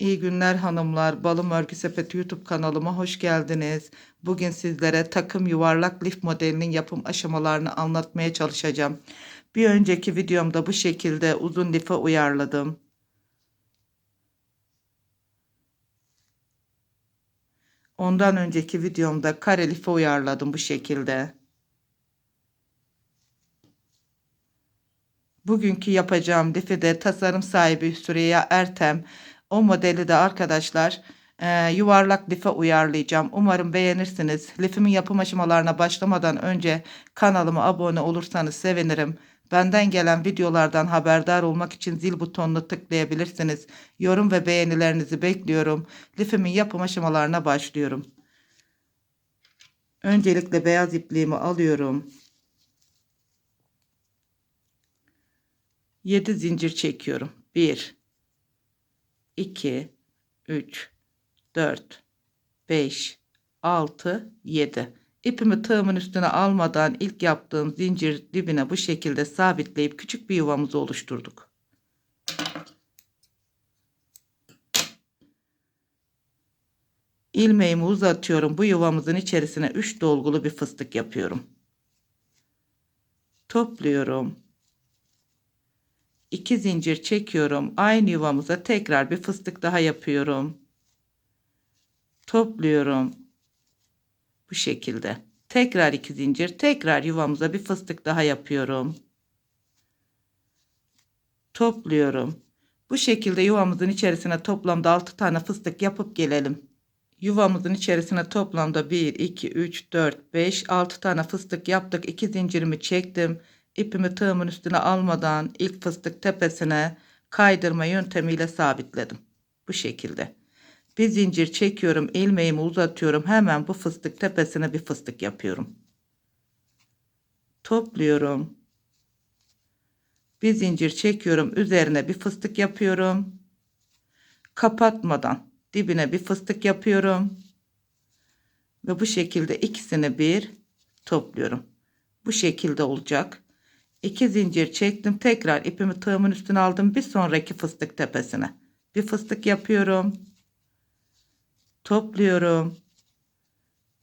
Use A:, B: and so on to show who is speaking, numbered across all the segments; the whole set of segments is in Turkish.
A: İyi günler hanımlar. Balım Örgü Sepeti YouTube kanalıma hoş geldiniz. Bugün sizlere takım yuvarlak lif modelinin yapım aşamalarını anlatmaya çalışacağım. Bir önceki videomda bu şekilde uzun life uyarladım. Ondan önceki videomda kare life uyarladım bu şekilde. Bugünkü yapacağım lifi de tasarım sahibi Süreyya Ertem. O modeli de arkadaşlar e, yuvarlak life uyarlayacağım. Umarım beğenirsiniz. Lifimin yapım aşamalarına başlamadan önce kanalıma abone olursanız sevinirim. Benden gelen videolardan haberdar olmak için zil butonunu tıklayabilirsiniz. Yorum ve beğenilerinizi bekliyorum. Lifimin yapım aşamalarına başlıyorum. Öncelikle beyaz ipliğimi alıyorum. 7 zincir çekiyorum. 1 2 3 4 5 6 7 İpimi tığımın üstüne almadan ilk yaptığım zincir dibine bu şekilde sabitleyip küçük bir yuvamızı oluşturduk. İlmeğimi uzatıyorum. Bu yuvamızın içerisine 3 dolgulu bir fıstık yapıyorum. Topluyorum. 2 zincir çekiyorum. Aynı yuvamıza tekrar bir fıstık daha yapıyorum. Topluyorum. Bu şekilde. Tekrar 2 zincir, tekrar yuvamıza bir fıstık daha yapıyorum. Topluyorum. Bu şekilde yuvamızın içerisine toplamda 6 tane fıstık yapıp gelelim. Yuvamızın içerisine toplamda 1, 2, 3, 4, 5, 6 tane fıstık yaptık. 2 zincirimi çektim. İpimi tığımın üstüne almadan ilk fıstık tepesine kaydırma yöntemiyle sabitledim. Bu şekilde. Bir zincir çekiyorum, ilmeğimi uzatıyorum. Hemen bu fıstık tepesine bir fıstık yapıyorum. Topluyorum. Bir zincir çekiyorum, üzerine bir fıstık yapıyorum. Kapatmadan dibine bir fıstık yapıyorum. Ve bu şekilde ikisini bir topluyorum. Bu şekilde olacak. 2 zincir çektim. Tekrar ipimi tığımın üstüne aldım. Bir sonraki fıstık tepesine. Bir fıstık yapıyorum. Topluyorum.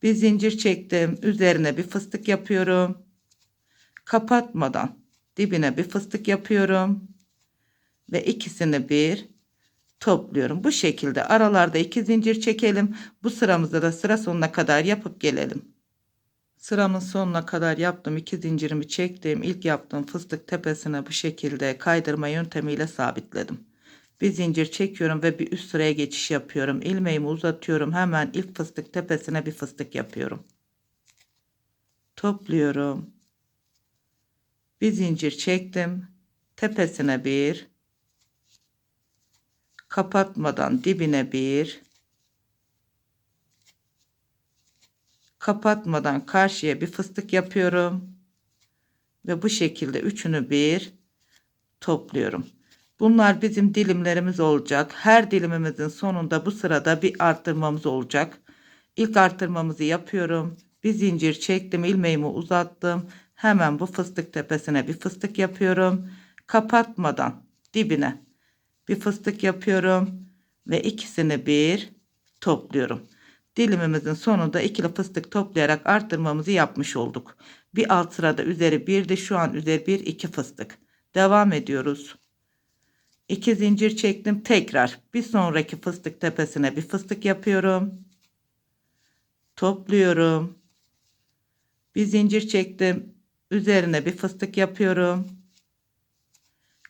A: Bir zincir çektim. Üzerine bir fıstık yapıyorum. Kapatmadan dibine bir fıstık yapıyorum. Ve ikisini bir topluyorum. Bu şekilde aralarda iki zincir çekelim. Bu sıramızda da sıra sonuna kadar yapıp gelelim. Sıramın sonuna kadar yaptım. iki zincirimi çektim. İlk yaptığım fıstık tepesine bu şekilde kaydırma yöntemiyle sabitledim. Bir zincir çekiyorum ve bir üst sıraya geçiş yapıyorum. İlmeğimi uzatıyorum. Hemen ilk fıstık tepesine bir fıstık yapıyorum. Topluyorum. Bir zincir çektim. Tepesine bir. Kapatmadan dibine bir. Kapatmadan karşıya bir fıstık yapıyorum. Ve bu şekilde üçünü bir topluyorum. Bunlar bizim dilimlerimiz olacak. Her dilimimizin sonunda bu sırada bir arttırmamız olacak. İlk arttırmamızı yapıyorum. Bir zincir çektim, ilmeğimi uzattım. Hemen bu fıstık tepesine bir fıstık yapıyorum. Kapatmadan dibine bir fıstık yapıyorum ve ikisini bir topluyorum. Dilimimizin sonunda ikili fıstık toplayarak arttırmamızı yapmış olduk. Bir alt sırada üzeri bir de şu an üzeri bir iki fıstık. Devam ediyoruz. İki zincir çektim. Tekrar bir sonraki fıstık tepesine bir fıstık yapıyorum. Topluyorum. Bir zincir çektim. Üzerine bir fıstık yapıyorum.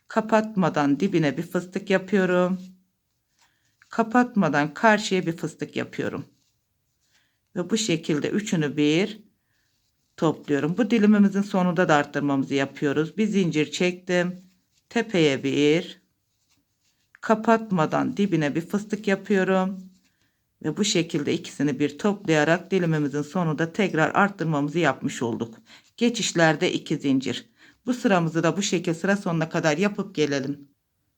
A: Kapatmadan dibine bir fıstık yapıyorum. Kapatmadan karşıya bir fıstık yapıyorum ve bu şekilde üçünü bir topluyorum. Bu dilimimizin sonunda da arttırmamızı yapıyoruz. Bir zincir çektim. Tepeye bir kapatmadan dibine bir fıstık yapıyorum. Ve bu şekilde ikisini bir toplayarak dilimimizin sonunda tekrar arttırmamızı yapmış olduk. Geçişlerde iki zincir. Bu sıramızı da bu şekilde sıra sonuna kadar yapıp gelelim.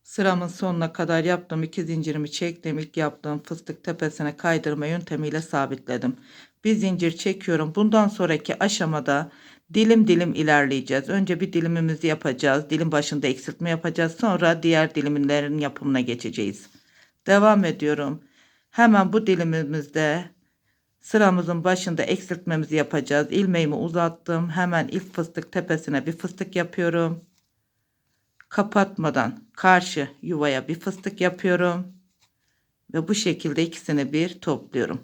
A: Sıramın sonuna kadar yaptım. iki zincirimi çektim. İlk yaptığım fıstık tepesine kaydırma yöntemiyle sabitledim. Bir zincir çekiyorum. Bundan sonraki aşamada dilim dilim ilerleyeceğiz. Önce bir dilimimizi yapacağız. Dilim başında eksiltme yapacağız. Sonra diğer dilimlerin yapımına geçeceğiz. Devam ediyorum. Hemen bu dilimimizde sıramızın başında eksiltmemizi yapacağız. İlmeğimi uzattım. Hemen ilk fıstık tepesine bir fıstık yapıyorum. Kapatmadan karşı yuvaya bir fıstık yapıyorum. Ve bu şekilde ikisini bir topluyorum.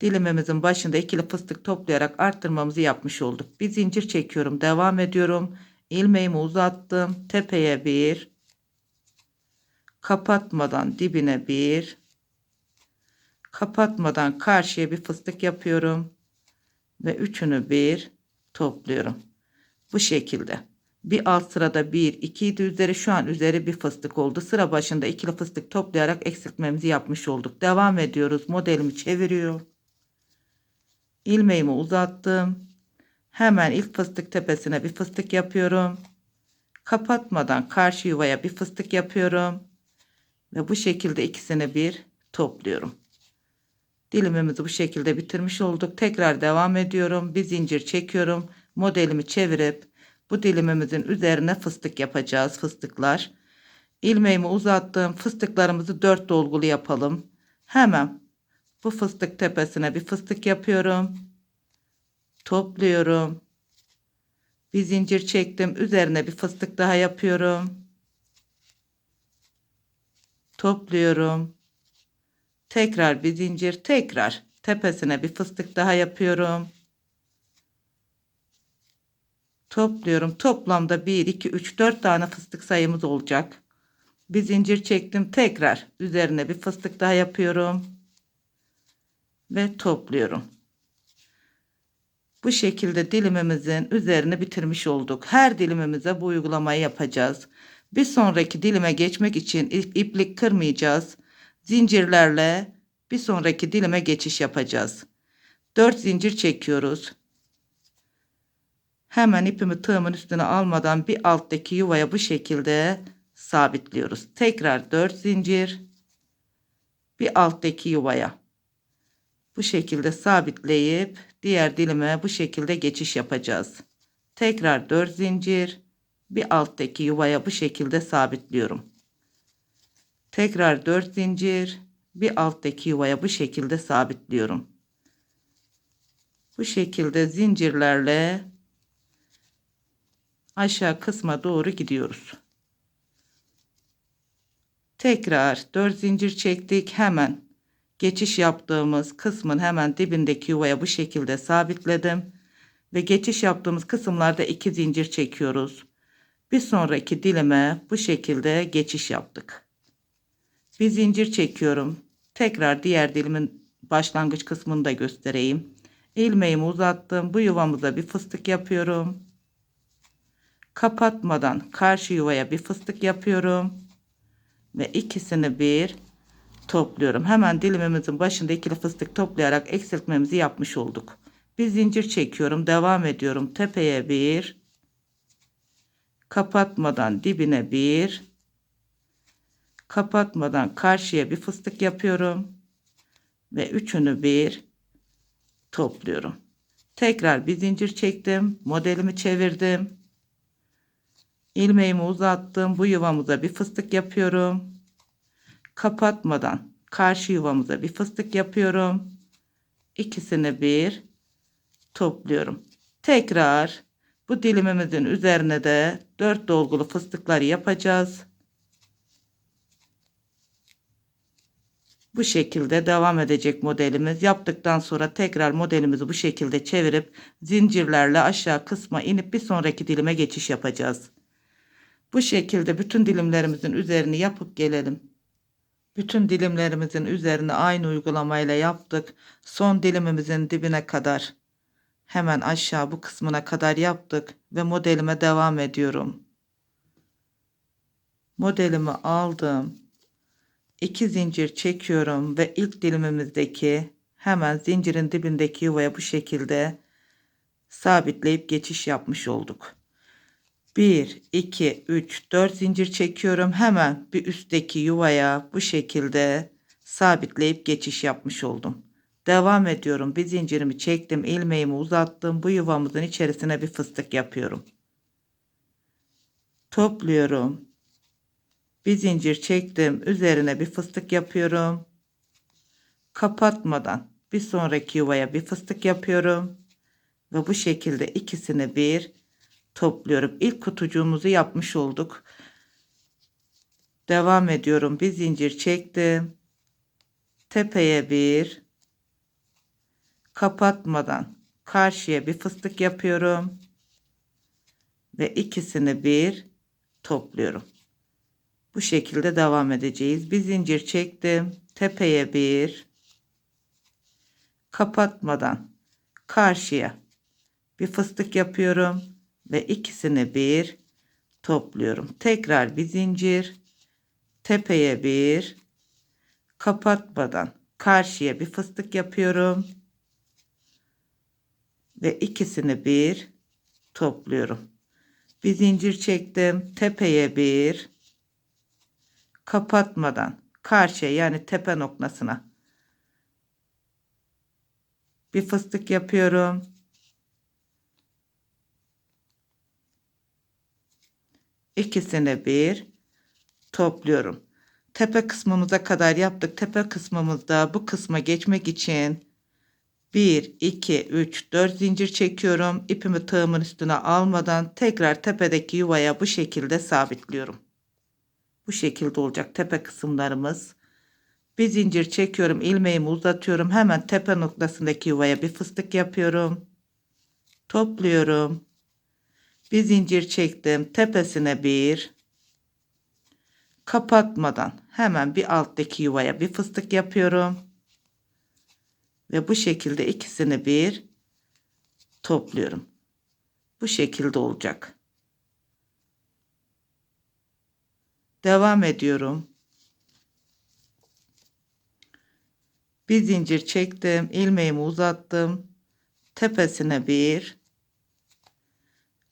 A: Dilimimizin başında ikili fıstık toplayarak arttırmamızı yapmış olduk. Bir zincir çekiyorum. Devam ediyorum. İlmeğimi uzattım. Tepeye bir. Kapatmadan dibine bir. Kapatmadan karşıya bir fıstık yapıyorum. Ve üçünü bir topluyorum. Bu şekilde. Bir alt sırada 1, 2 idi üzeri şu an üzeri bir fıstık oldu. Sıra başında ikili fıstık toplayarak eksiltmemizi yapmış olduk. Devam ediyoruz. Modelimi çeviriyor. İlmeğimi uzattım. Hemen ilk fıstık tepesine bir fıstık yapıyorum. Kapatmadan karşı yuvaya bir fıstık yapıyorum. Ve bu şekilde ikisini bir topluyorum. Dilimimizi bu şekilde bitirmiş olduk. Tekrar devam ediyorum. Bir zincir çekiyorum. Modelimi çevirip bu dilimimizin üzerine fıstık yapacağız. Fıstıklar. İlmeğimi uzattım. Fıstıklarımızı dört dolgulu yapalım. Hemen bu fıstık tepesine bir fıstık yapıyorum. Topluyorum. Bir zincir çektim. Üzerine bir fıstık daha yapıyorum. Topluyorum. Tekrar bir zincir, tekrar tepesine bir fıstık daha yapıyorum. Topluyorum. Toplamda 1 2 3 4 tane fıstık sayımız olacak. Bir zincir çektim. Tekrar üzerine bir fıstık daha yapıyorum ve topluyorum. Bu şekilde dilimimizin üzerini bitirmiş olduk. Her dilimimize bu uygulamayı yapacağız. Bir sonraki dilime geçmek için ip- iplik kırmayacağız. Zincirlerle bir sonraki dilime geçiş yapacağız. 4 zincir çekiyoruz. Hemen ipimi tığımın üstüne almadan bir alttaki yuvaya bu şekilde sabitliyoruz. Tekrar 4 zincir. Bir alttaki yuvaya bu şekilde sabitleyip diğer dilime bu şekilde geçiş yapacağız. Tekrar 4 zincir bir alttaki yuvaya bu şekilde sabitliyorum. Tekrar 4 zincir bir alttaki yuvaya bu şekilde sabitliyorum. Bu şekilde zincirlerle aşağı kısma doğru gidiyoruz. Tekrar 4 zincir çektik hemen geçiş yaptığımız kısmın hemen dibindeki yuvaya bu şekilde sabitledim. Ve geçiş yaptığımız kısımlarda iki zincir çekiyoruz. Bir sonraki dilime bu şekilde geçiş yaptık. Bir zincir çekiyorum. Tekrar diğer dilimin başlangıç kısmını da göstereyim. İlmeğimi uzattım. Bu yuvamıza bir fıstık yapıyorum. Kapatmadan karşı yuvaya bir fıstık yapıyorum. Ve ikisini bir topluyorum. Hemen dilimimizin başında ikili fıstık toplayarak eksiltmemizi yapmış olduk. Bir zincir çekiyorum. Devam ediyorum. Tepeye bir. Kapatmadan dibine bir. Kapatmadan karşıya bir fıstık yapıyorum. Ve üçünü bir topluyorum. Tekrar bir zincir çektim. Modelimi çevirdim. İlmeğimi uzattım. Bu yuvamıza bir fıstık yapıyorum kapatmadan karşı yuvamıza bir fıstık yapıyorum. İkisini bir topluyorum. Tekrar bu dilimimizin üzerine de 4 dolgulu fıstıklar yapacağız. Bu şekilde devam edecek modelimiz. Yaptıktan sonra tekrar modelimizi bu şekilde çevirip zincirlerle aşağı kısma inip bir sonraki dilime geçiş yapacağız. Bu şekilde bütün dilimlerimizin üzerini yapıp gelelim. Bütün dilimlerimizin üzerine aynı uygulamayla yaptık. Son dilimimizin dibine kadar hemen aşağı bu kısmına kadar yaptık ve modelime devam ediyorum. Modelimi aldım. 2 zincir çekiyorum ve ilk dilimimizdeki hemen zincirin dibindeki yuvaya bu şekilde sabitleyip geçiş yapmış olduk. 1, 2, 3, 4 zincir çekiyorum. Hemen bir üstteki yuvaya bu şekilde sabitleyip geçiş yapmış oldum. Devam ediyorum. Bir zincirimi çektim. ilmeğimi uzattım. Bu yuvamızın içerisine bir fıstık yapıyorum. Topluyorum. Bir zincir çektim. Üzerine bir fıstık yapıyorum. Kapatmadan bir sonraki yuvaya bir fıstık yapıyorum. Ve bu şekilde ikisini bir topluyorum. İlk kutucuğumuzu yapmış olduk. Devam ediyorum. Bir zincir çektim. Tepeye bir kapatmadan karşıya bir fıstık yapıyorum ve ikisini bir topluyorum. Bu şekilde devam edeceğiz. Bir zincir çektim. Tepeye bir kapatmadan karşıya bir fıstık yapıyorum ve ikisini bir topluyorum. Tekrar bir zincir tepeye bir kapatmadan karşıya bir fıstık yapıyorum ve ikisini bir topluyorum. Bir zincir çektim. Tepeye bir kapatmadan karşıya yani tepe noktasına bir fıstık yapıyorum. İkisini bir topluyorum. Tepe kısmımıza kadar yaptık. Tepe kısmımızda bu kısma geçmek için 1, 2, 3, 4 zincir çekiyorum. İpimi tığımın üstüne almadan tekrar tepedeki yuvaya bu şekilde sabitliyorum. Bu şekilde olacak tepe kısımlarımız. Bir zincir çekiyorum. ilmeğimi uzatıyorum. Hemen tepe noktasındaki yuvaya bir fıstık yapıyorum. Topluyorum. Bir zincir çektim. Tepesine bir. Kapatmadan hemen bir alttaki yuvaya bir fıstık yapıyorum. Ve bu şekilde ikisini bir topluyorum. Bu şekilde olacak. Devam ediyorum. Bir zincir çektim. ilmeğimi uzattım. Tepesine bir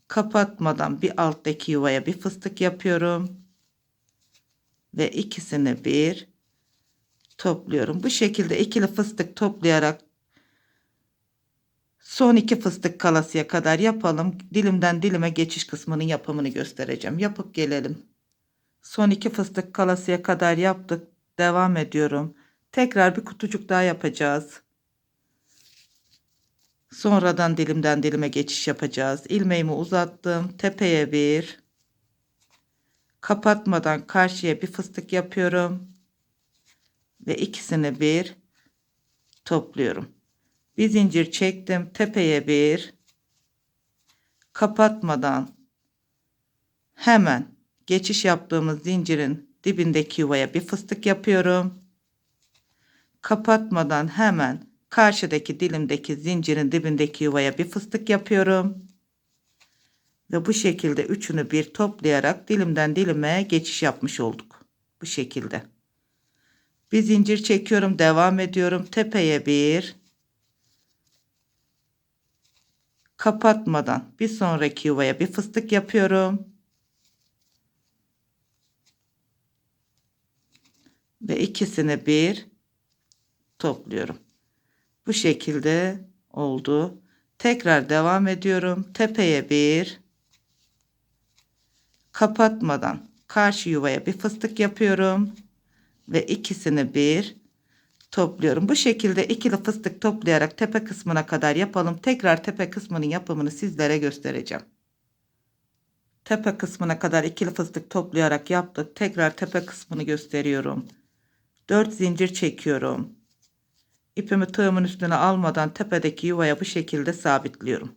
A: kapatmadan bir alttaki yuvaya bir fıstık yapıyorum. Ve ikisini bir topluyorum. Bu şekilde ikili fıstık toplayarak son iki fıstık kalasıya kadar yapalım. Dilimden dilime geçiş kısmının yapımını göstereceğim. Yapıp gelelim. Son iki fıstık kalasıya kadar yaptık. Devam ediyorum. Tekrar bir kutucuk daha yapacağız. Sonradan dilimden dilime geçiş yapacağız. İlmeğimi uzattım. Tepeye bir. Kapatmadan karşıya bir fıstık yapıyorum ve ikisini bir topluyorum. Bir zincir çektim. Tepeye bir kapatmadan hemen geçiş yaptığımız zincirin dibindeki yuvaya bir fıstık yapıyorum. Kapatmadan hemen karşıdaki dilimdeki zincirin dibindeki yuvaya bir fıstık yapıyorum. Ve bu şekilde üçünü bir toplayarak dilimden dilime geçiş yapmış olduk. Bu şekilde. Bir zincir çekiyorum. Devam ediyorum. Tepeye bir. Kapatmadan bir sonraki yuvaya bir fıstık yapıyorum. Ve ikisini bir topluyorum. Bu şekilde oldu. Tekrar devam ediyorum. Tepeye bir. Kapatmadan karşı yuvaya bir fıstık yapıyorum ve ikisini bir topluyorum. Bu şekilde ikili fıstık toplayarak tepe kısmına kadar yapalım. Tekrar tepe kısmının yapımını sizlere göstereceğim. Tepe kısmına kadar ikili fıstık toplayarak yaptık. Tekrar tepe kısmını gösteriyorum. 4 zincir çekiyorum. İpimi tığımın üstüne almadan tepedeki yuvaya bu şekilde sabitliyorum.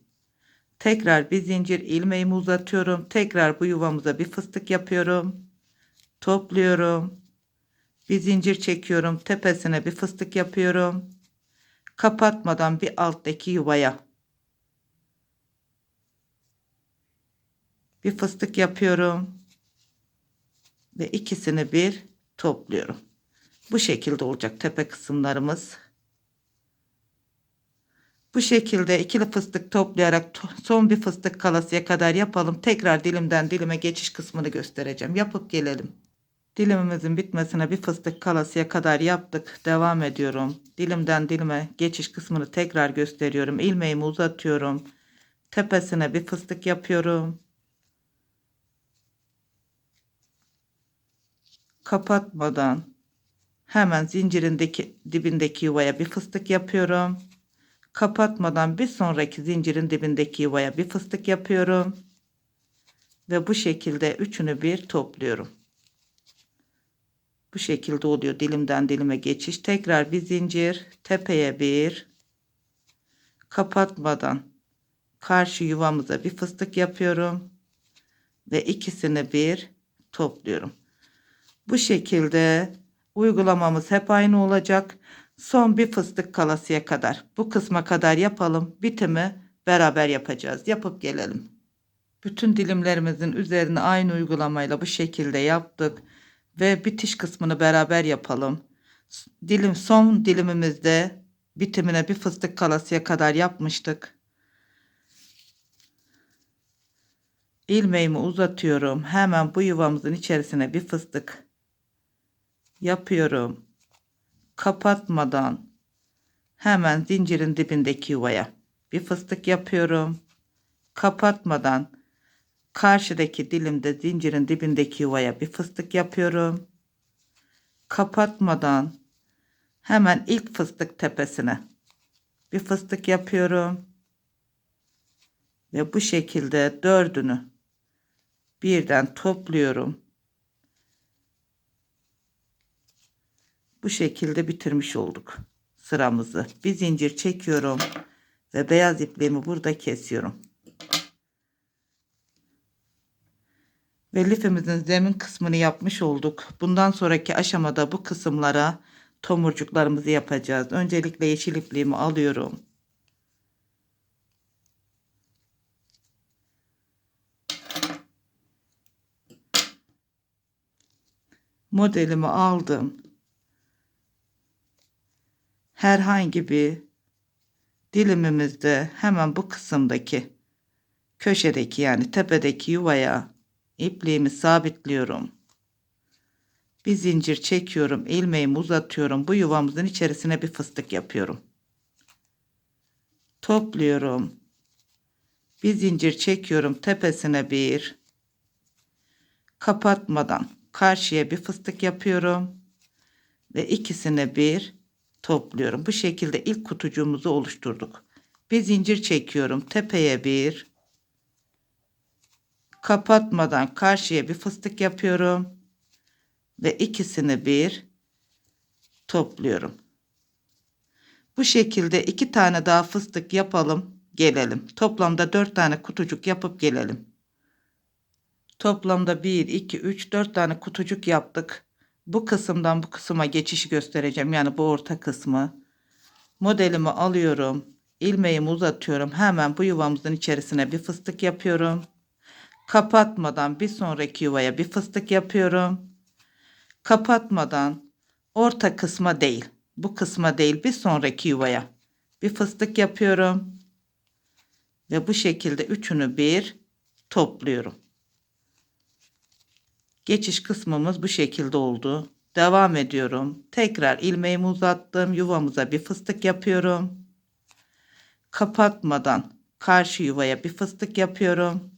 A: Tekrar bir zincir ilmeğimi uzatıyorum. Tekrar bu yuvamıza bir fıstık yapıyorum. Topluyorum. Bir zincir çekiyorum. Tepesine bir fıstık yapıyorum. Kapatmadan bir alttaki yuvaya. Bir fıstık yapıyorum. Ve ikisini bir topluyorum. Bu şekilde olacak tepe kısımlarımız. Bu şekilde ikili fıstık toplayarak son bir fıstık kalasıya kadar yapalım. Tekrar dilimden dilime geçiş kısmını göstereceğim. Yapıp gelelim. Dilimimizin bitmesine bir fıstık kalasıya kadar yaptık. Devam ediyorum. Dilimden dilime geçiş kısmını tekrar gösteriyorum. İlmeğimi uzatıyorum. Tepesine bir fıstık yapıyorum. kapatmadan hemen zincirindeki dibindeki yuvaya bir fıstık yapıyorum. Kapatmadan bir sonraki zincirin dibindeki yuvaya bir fıstık yapıyorum. Ve bu şekilde üçünü bir topluyorum. Bu şekilde oluyor dilimden dilime geçiş. Tekrar bir zincir, tepeye bir, kapatmadan karşı yuvamıza bir fıstık yapıyorum ve ikisini bir topluyorum. Bu şekilde uygulamamız hep aynı olacak. Son bir fıstık kalasıya kadar bu kısma kadar yapalım. Bitimi beraber yapacağız. Yapıp gelelim. Bütün dilimlerimizin üzerine aynı uygulamayla bu şekilde yaptık ve bitiş kısmını beraber yapalım. Dilim son dilimimizde bitimine bir fıstık kalasıya kadar yapmıştık. ilmeğimi uzatıyorum. Hemen bu yuvamızın içerisine bir fıstık yapıyorum. Kapatmadan hemen zincirin dibindeki yuvaya bir fıstık yapıyorum. Kapatmadan karşıdaki dilimde zincirin dibindeki yuvaya bir fıstık yapıyorum. Kapatmadan hemen ilk fıstık tepesine bir fıstık yapıyorum. Ve bu şekilde dördünü birden topluyorum. Bu şekilde bitirmiş olduk sıramızı. Bir zincir çekiyorum ve beyaz ipliğimi burada kesiyorum. Ve lifimizin zemin kısmını yapmış olduk. Bundan sonraki aşamada bu kısımlara tomurcuklarımızı yapacağız. Öncelikle yeşil ipliğimi alıyorum. modelimi aldım. Herhangi bir dilimimizde hemen bu kısımdaki köşedeki yani tepedeki yuvaya ipliğimi sabitliyorum. Bir zincir çekiyorum, ilmeğimi uzatıyorum. Bu yuvamızın içerisine bir fıstık yapıyorum. Topluyorum. Bir zincir çekiyorum, tepesine bir kapatmadan karşıya bir fıstık yapıyorum ve ikisini bir topluyorum. Bu şekilde ilk kutucuğumuzu oluşturduk. Bir zincir çekiyorum. Tepeye bir kapatmadan karşıya bir fıstık yapıyorum ve ikisini bir topluyorum. Bu şekilde iki tane daha fıstık yapalım, gelelim. Toplamda dört tane kutucuk yapıp gelelim. Toplamda 1, 2, 3, 4 tane kutucuk yaptık. Bu kısımdan bu kısma geçişi göstereceğim. Yani bu orta kısmı. Modelimi alıyorum. ilmeğimi uzatıyorum. Hemen bu yuvamızın içerisine bir fıstık yapıyorum. Kapatmadan bir sonraki yuvaya bir fıstık yapıyorum. Kapatmadan orta kısma değil. Bu kısma değil bir sonraki yuvaya bir fıstık yapıyorum. Ve bu şekilde üçünü bir topluyorum. Geçiş kısmımız bu şekilde oldu. Devam ediyorum. Tekrar ilmeğimi uzattım. Yuvamıza bir fıstık yapıyorum. Kapatmadan karşı yuvaya bir fıstık yapıyorum.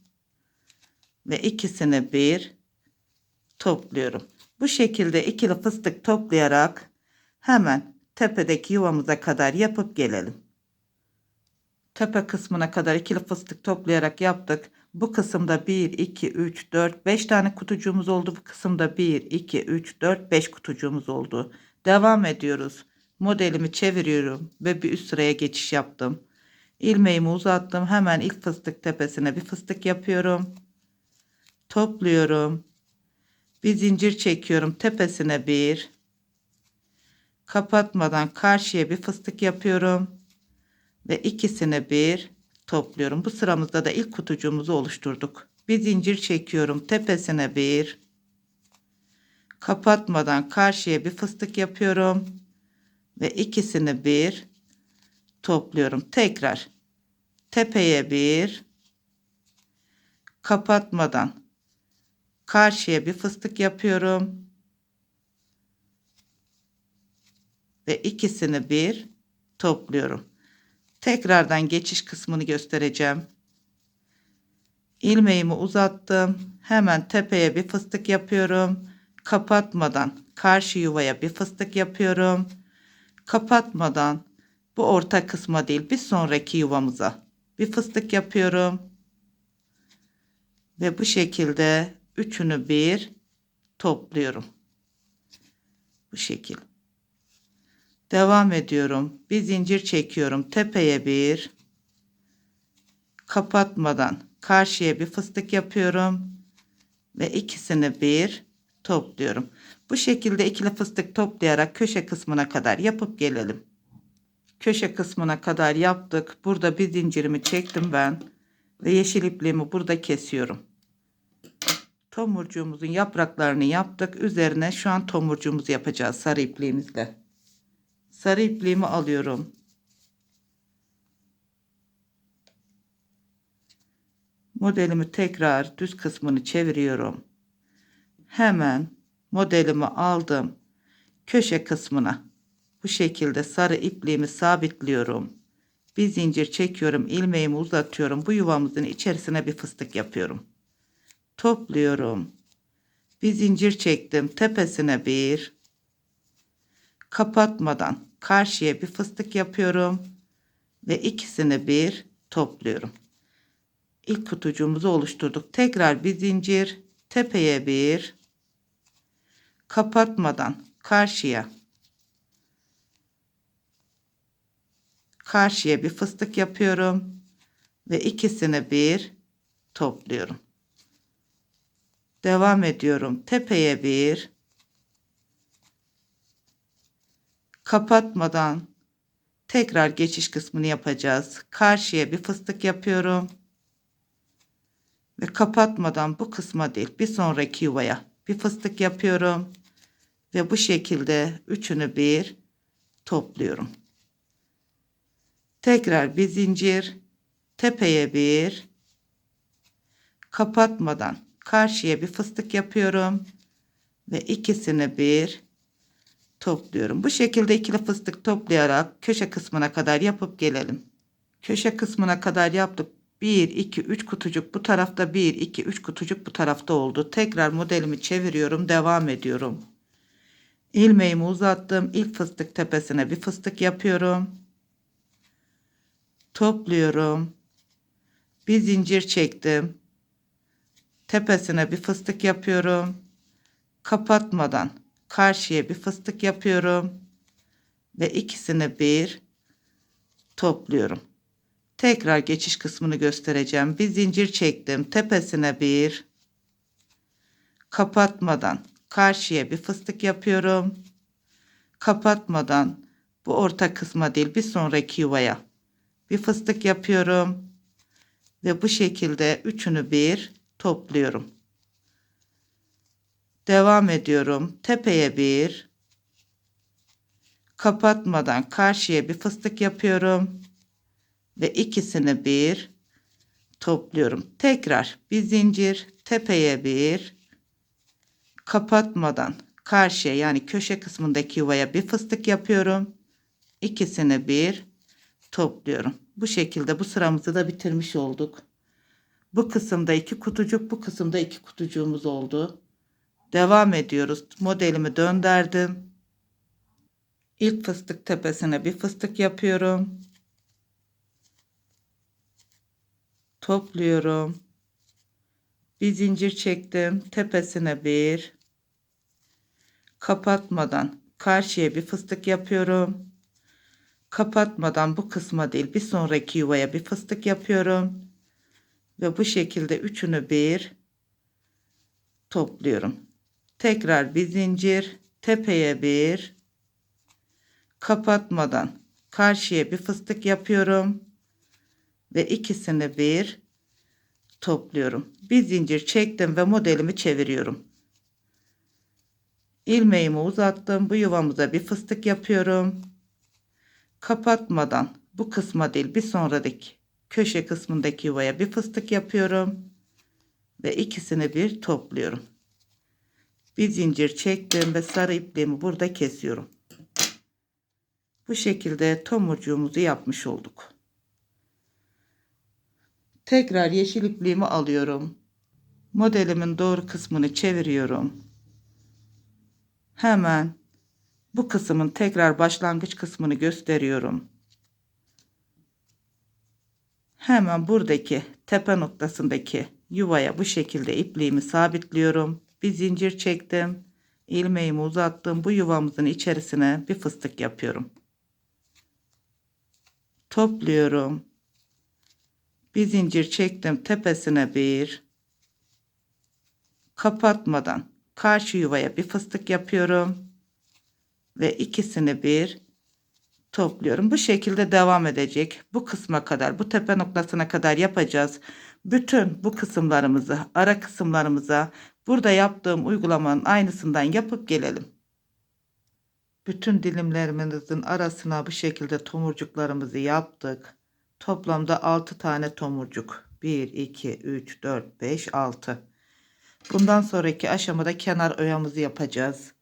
A: Ve ikisini bir topluyorum. Bu şekilde ikili fıstık toplayarak hemen tepedeki yuvamıza kadar yapıp gelelim. Tepe kısmına kadar ikili fıstık toplayarak yaptık. Bu kısımda 1, 2, 3, 4, 5 tane kutucuğumuz oldu. Bu kısımda 1, 2, 3, 4, 5 kutucuğumuz oldu. Devam ediyoruz. Modelimi çeviriyorum ve bir üst sıraya geçiş yaptım. İlmeğimi uzattım. Hemen ilk fıstık tepesine bir fıstık yapıyorum. Topluyorum. Bir zincir çekiyorum. Tepesine bir. Kapatmadan karşıya bir fıstık yapıyorum. Ve ikisini bir topluyorum. Bu sıramızda da ilk kutucuğumuzu oluşturduk. Bir zincir çekiyorum. Tepesine bir. Kapatmadan karşıya bir fıstık yapıyorum. Ve ikisini bir topluyorum. Tekrar tepeye bir. Kapatmadan karşıya bir fıstık yapıyorum. Ve ikisini bir topluyorum. Tekrardan geçiş kısmını göstereceğim. İlmeğimi uzattım. Hemen tepeye bir fıstık yapıyorum. kapatmadan karşı yuvaya bir fıstık yapıyorum. Kapatmadan bu orta kısma değil bir sonraki yuvamıza bir fıstık yapıyorum. Ve bu şekilde üçünü bir topluyorum. Bu şekil. Devam ediyorum. Bir zincir çekiyorum. Tepeye bir kapatmadan karşıya bir fıstık yapıyorum ve ikisini bir topluyorum. Bu şekilde ikili fıstık toplayarak köşe kısmına kadar yapıp gelelim. Köşe kısmına kadar yaptık. Burada bir zincirimi çektim ben ve yeşil ipliğimi burada kesiyorum. Tomurcuğumuzun yapraklarını yaptık. Üzerine şu an tomurcuğumuzu yapacağız sarı ipliğimizle. Sarı ipliğimi alıyorum. Modelimi tekrar düz kısmını çeviriyorum. Hemen modelimi aldım. Köşe kısmına bu şekilde sarı ipliğimi sabitliyorum. Bir zincir çekiyorum, ilmeğimi uzatıyorum. Bu yuvamızın içerisine bir fıstık yapıyorum. Topluyorum. Bir zincir çektim. Tepesine bir. Kapatmadan karşıya bir fıstık yapıyorum ve ikisini bir topluyorum ilk kutucuğumuzu oluşturduk. Tekrar bir zincir tepeye bir kapatmadan karşıya karşıya bir fıstık yapıyorum ve ikisini bir topluyorum. Devam ediyorum. Tepeye bir kapatmadan tekrar geçiş kısmını yapacağız. Karşıya bir fıstık yapıyorum ve kapatmadan bu kısma değil bir sonraki yuvaya bir fıstık yapıyorum ve bu şekilde üçünü bir topluyorum. Tekrar bir zincir tepeye bir kapatmadan karşıya bir fıstık yapıyorum ve ikisini bir topluyorum. Bu şekilde ikili fıstık toplayarak köşe kısmına kadar yapıp gelelim. Köşe kısmına kadar yaptık. 1, 2, 3 kutucuk bu tarafta 1, 2, 3 kutucuk bu tarafta oldu. Tekrar modelimi çeviriyorum. Devam ediyorum. İlmeğimi uzattım. İlk fıstık tepesine bir fıstık yapıyorum. Topluyorum. Bir zincir çektim. Tepesine bir fıstık yapıyorum. Kapatmadan karşıya bir fıstık yapıyorum. Ve ikisini bir topluyorum. Tekrar geçiş kısmını göstereceğim. Bir zincir çektim. Tepesine bir kapatmadan karşıya bir fıstık yapıyorum. Kapatmadan bu orta kısma değil bir sonraki yuvaya bir fıstık yapıyorum. Ve bu şekilde üçünü bir topluyorum. Devam ediyorum. Tepeye bir kapatmadan karşıya bir fıstık yapıyorum ve ikisini bir topluyorum. Tekrar bir zincir tepeye bir kapatmadan karşıya yani köşe kısmındaki yuvaya bir fıstık yapıyorum. İkisini bir topluyorum. Bu şekilde bu sıramızı da bitirmiş olduk. Bu kısımda iki kutucuk, bu kısımda iki kutucuğumuz oldu. Devam ediyoruz. Modelimi döndürdüm. İlk fıstık tepesine bir fıstık yapıyorum. topluyorum. Bir zincir çektim. Tepesine bir. Kapatmadan karşıya bir fıstık yapıyorum. Kapatmadan bu kısma değil bir sonraki yuvaya bir fıstık yapıyorum. Ve bu şekilde üçünü bir topluyorum. Tekrar bir zincir tepeye bir kapatmadan karşıya bir fıstık yapıyorum ve ikisini bir topluyorum. Bir zincir çektim ve modelimi çeviriyorum. ilmeğimi uzattım. Bu yuvamıza bir fıstık yapıyorum. Kapatmadan bu kısma değil bir sonradaki köşe kısmındaki yuvaya bir fıstık yapıyorum. Ve ikisini bir topluyorum. Bir zincir çektim ve sarı ipliğimi burada kesiyorum. Bu şekilde tomurcuğumuzu yapmış olduk. Tekrar yeşil ipliğimi alıyorum. Modelimin doğru kısmını çeviriyorum. Hemen bu kısmın tekrar başlangıç kısmını gösteriyorum. Hemen buradaki tepe noktasındaki yuvaya bu şekilde ipliğimi sabitliyorum. Bir zincir çektim. ilmeğimi uzattım. Bu yuvamızın içerisine bir fıstık yapıyorum. Topluyorum. Bir zincir çektim. Tepesine bir. Kapatmadan karşı yuvaya bir fıstık yapıyorum. Ve ikisini bir topluyorum. Bu şekilde devam edecek. Bu kısma kadar, bu tepe noktasına kadar yapacağız. Bütün bu kısımlarımızı, ara kısımlarımıza burada yaptığım uygulamanın aynısından yapıp gelelim. Bütün dilimlerimizin arasına bu şekilde tomurcuklarımızı yaptık. Toplamda 6 tane tomurcuk. 1, 2, 3, 4, 5, 6. Bundan sonraki aşamada kenar oyamızı yapacağız.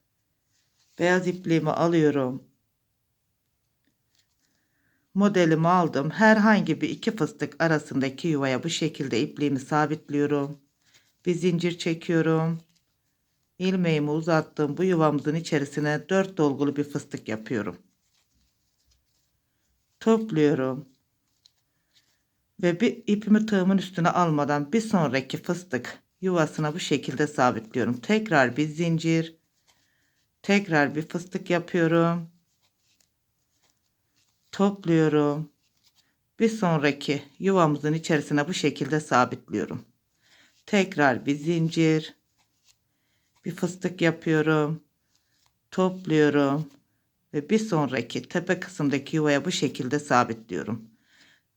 A: Beyaz ipliğimi alıyorum modelimi aldım. Herhangi bir iki fıstık arasındaki yuvaya bu şekilde ipliğimi sabitliyorum. Bir zincir çekiyorum. ilmeğimi uzattım. Bu yuvamızın içerisine 4 dolgulu bir fıstık yapıyorum. Topluyorum. Ve bir ipimi tığımın üstüne almadan bir sonraki fıstık yuvasına bu şekilde sabitliyorum. Tekrar bir zincir. Tekrar bir fıstık yapıyorum topluyorum. Bir sonraki yuvamızın içerisine bu şekilde sabitliyorum. Tekrar bir zincir. Bir fıstık yapıyorum. Topluyorum. Ve bir sonraki tepe kısımdaki yuvaya bu şekilde sabitliyorum.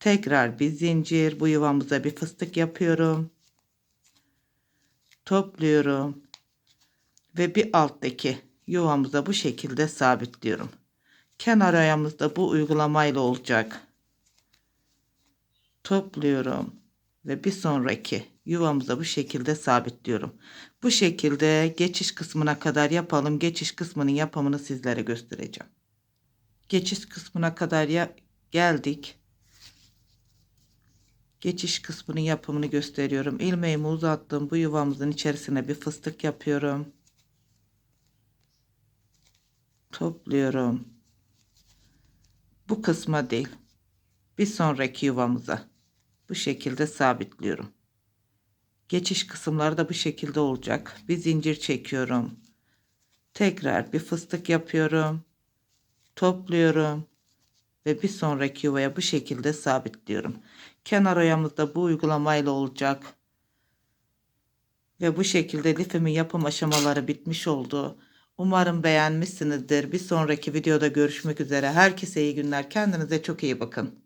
A: Tekrar bir zincir. Bu yuvamıza bir fıstık yapıyorum. Topluyorum. Ve bir alttaki yuvamıza bu şekilde sabitliyorum kenar ayağımızda bu uygulamayla olacak. Topluyorum ve bir sonraki yuvamıza bu şekilde sabitliyorum. Bu şekilde geçiş kısmına kadar yapalım. Geçiş kısmının yapımını sizlere göstereceğim. Geçiş kısmına kadar ya geldik. Geçiş kısmının yapımını gösteriyorum. İlmeğimi uzattım. Bu yuvamızın içerisine bir fıstık yapıyorum. Topluyorum bu kısma değil bir sonraki yuvamıza bu şekilde sabitliyorum. Geçiş kısımları da bu şekilde olacak. Bir zincir çekiyorum. Tekrar bir fıstık yapıyorum. Topluyorum. Ve bir sonraki yuvaya bu şekilde sabitliyorum. Kenar oyamızda bu uygulamayla olacak. Ve bu şekilde lifimin yapım aşamaları bitmiş oldu. Umarım beğenmişsinizdir. Bir sonraki videoda görüşmek üzere. Herkese iyi günler. Kendinize çok iyi bakın.